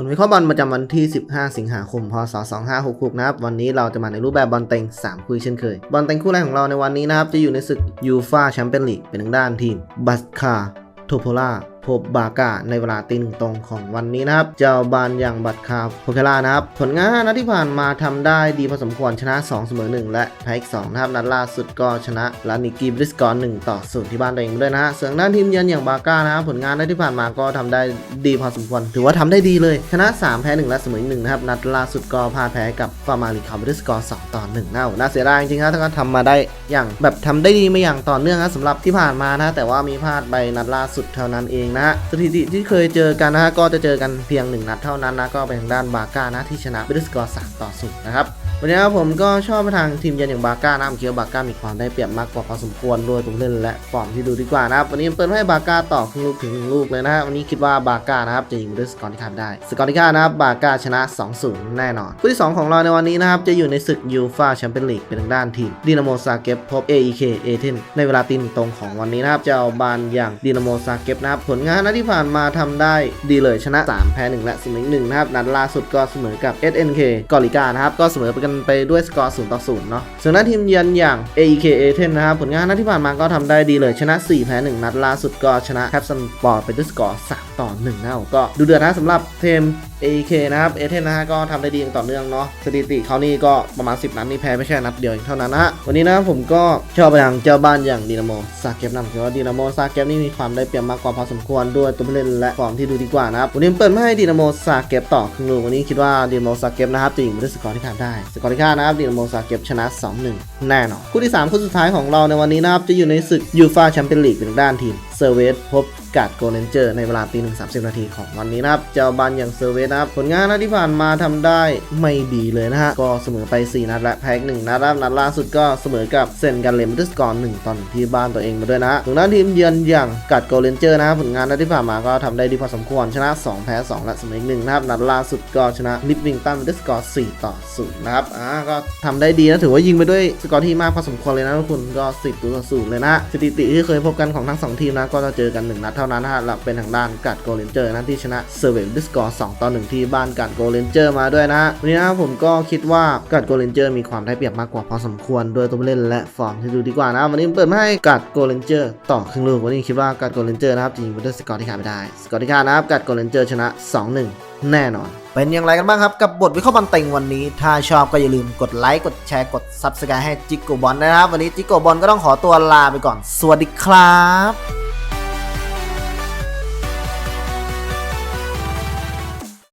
ผลวิเคราะห์บอลประจำวันที่ 15 สิงหาคม พศ 2566 นะครับ วันนี้เราจะมาในรูปแบบบอลเต็ง 3คู่เช่นเคย บอลเต็งคู่แรกของเราในวันนี้นะครับ จะอยู่ในศึกยูฟาแชมเปี้ยนลีกเป็นทางด้านทีมบัสคาโทโพล่า พบบากาในเวลาตีหนึ่งตรงของวันนี้นะครับ เจ้าบานอย่างบัตคาโพเคล่านะครับ ผลงานนัดที่ผ่านมาทำได้ดีพอสมควรชนะ 2 เสมอ 1 และแพ้อีก2นะครับนัดล่าสุดก็ชนะลานิกีบริสกอร์1ต่อ0ที่บ้านตัวเองด้วยนะฮะส่วนด้านทีมเยือนอย่างบาก้านะครับผลงานนัดที่ผ่านมาก็ทำได้ดีพอสมควร ถือว่าทำได้ดีเลย ชนะ 3 แพ้ 1 และเสมอ1นะครับนัดล่าสุดก็พ่ายแพ้กับฟาร์มาริคาบริสกอร์2ต่อ1นะน่าเสียดายจริงๆนะถ้าก็ทำมาได้อย่างแบบทำได้ดีมาอย่างต่อเนื่องนะสำหรับที่ผ่านมานะแต่ว่ามีพลาดไปนัดล่าสุดเท่านั้นเองนะนะฮะสถิติที่เคยเจอกันนะฮะก็จะเจอกันเพียง 1 นัดเท่านั้นนะก็เป็นทางด้านบาก้านะที่ชนะบริสกอร์3ต่อ0นะครับ วันนี้ครับผมก็ชอบไปทางทีมเยือนอย่างบาก้านะผมคิดว่าบาก้ามีความได้เปรียบมากกว่าพอสมควรด้วยตัวผู้เล่นและฟอร์มที่ดูดีกว่านะครับวันนี้เปิดให้บาก้าต่อครึ่งลูกถึงหนึ่งลูกเลยนะฮะวันนี้คิดว่าบาก้านะครับจะยิงด้วยสกอร์ที่คาดได้สกอร์ที่คาดนะครับบาก้าชนะ 2-0 แน่นอนคู่ที่2ของเราในวันนี้นะครับจะอยู่ในศึกยูฟาแชมเปี้ยนลีกเป็นทางด้านทีมดินาโมซาเกปพบ AEK เอเทนในเวลาตีนตรงของวันนี้นะครับจะเอาบานอย่างดินาโมซาเกปนะครับผลงานนัดที่ผ่านมาทำได้ดีเลยชนะ 3 แพ้ 1 และเสมอ1นะครับนัดล่าสุดก็เสมอกับ SNK กอริกานะครับก็เสมอไปกันไปด้วยสกอร์0ต่อ0เนาะส่วนด้าทีมเยือนอย่าง AEK A10 นะครับผลงานนัดที่ผ่านมาก็ทำได้ดีเลยชนะ 4 แพ้ 1 นัดล่าสุดก็ชนะแคปซันปอร์ไปด้วยสกอร์3ต่อ1นะก็ดูเดือดนะสำหรับเทม AEK นะครับ A10 นนะฮะก็ทำได้ดีอย่างต่อเนื่องเนาะสถิติเขานี่ก็ประมาณ 10 นัดนี่แพ้ไม่ใช่นัดเดียวเองเท่านั้นนะวันนี้นะผมก็ชอบไปทางเจ้าบ้านอย่างดีนาโมซาเกปนำคิดว่าดีนาโมซาเกปนี่มีความได้เปรียบมากกว่าพอสมควรด้วยตัวผู้เล่นและฟอร์มที่ดูดีกว่านะครับวันนี้เปิดมาให้ดีนาโมซาเกปต่อครึ่งลูกวันนี้คิดว่าดีนาโมซาเกปนะครับจะยิงได้วยสกอร์ที่คาดได้ สกอร์ที่คาดนะครับดีนาโมซาเกปชนะ 2-1 แน่นอนคู่ที่3คู่สุดท้ายของเราในวันนี้นะครับจะอยู่ในศึกยูฟาแชมเปี้ยนลีกเป็นด้านทีมเซอร์เวสพบ กาดโกลเลนเจอร์ในเวลาตีหนึ่งสามสิบนาทีของวันนี้นะครับ เจ้าบานอย่างเซอร์เวสนะครับ ผลงานนัดที่ผ่านมาทำได้ไม่ดีเลยนะฮะ ก็เสมอไป 4 นัดและแพ้หนึ่งนัดนะครับนัดล่าสุดก็เสมอกับเซนกันเลมด้วยสกอร์หนึ่งตอนที่บ้านตัวเองมาด้วยนะถึงด้านทีมเยือนอย่างกาดโกลเลนเจอร์นะครับผลงานนัดที่ผ่านมาก็ทำได้ดีพอสมควรชนะ 2 แพ้ 2 และเสมออีกหนึ่งนะครับนัดล่าสุดก็ชนะลิฟวิงตันด้วยสกอร์4ต่อ0นะครับอ่าก็ทำได้ดีนะถือว่ายิงไปด้วยสกอร์ที่มากพอสมควรเลยนะทุกคนก็10ต่อ0เลยนะสถิติที่เคยพบกันของทั้งสองทีมนะก็จะเจอกันหนึ่งนัดเท่านั้นนะฮะหลักเป็นทางด้านกัดโกลเลนเจอร์นะที่ชนะเซอร์เวลดิสกอร์2ต่อ1ที่บ้านกัดโกลเลนเจอร์มาด้วยนะวันนี้นะผมก็คิดว่ากัดโกลเลนเจอร์มีความได้เปรียบมากกว่าพอสมควรโดยตัวเล่นและฟอร์มที่ดูดีกว่านะวันนี้เปิดมาให้กัดโกลเลนเจอร์ต่อครึ่งลูกวันนี้คิดว่ากัดโกลเลนเจอร์นะครับจะยิงไปด้วยสกอร์ที่ขาดไม่ได้สกอร์ที่ขาดนะครับกัดโกลเลนเจอร์ชนะ 2-1 แน่นอนเป็นอย่างไรกันบ้างครับ กับบทวิเคราะห์บอลเต็งวันนี้ ถ้าชอบก็อย่าลืมกดไลค์กดแชร์กด Subscribe ให้จิกโกบอลนะครับ วันนี้จิกโกบอลก็ต้องขอตัวลาไปก่อน สวัสดีครับ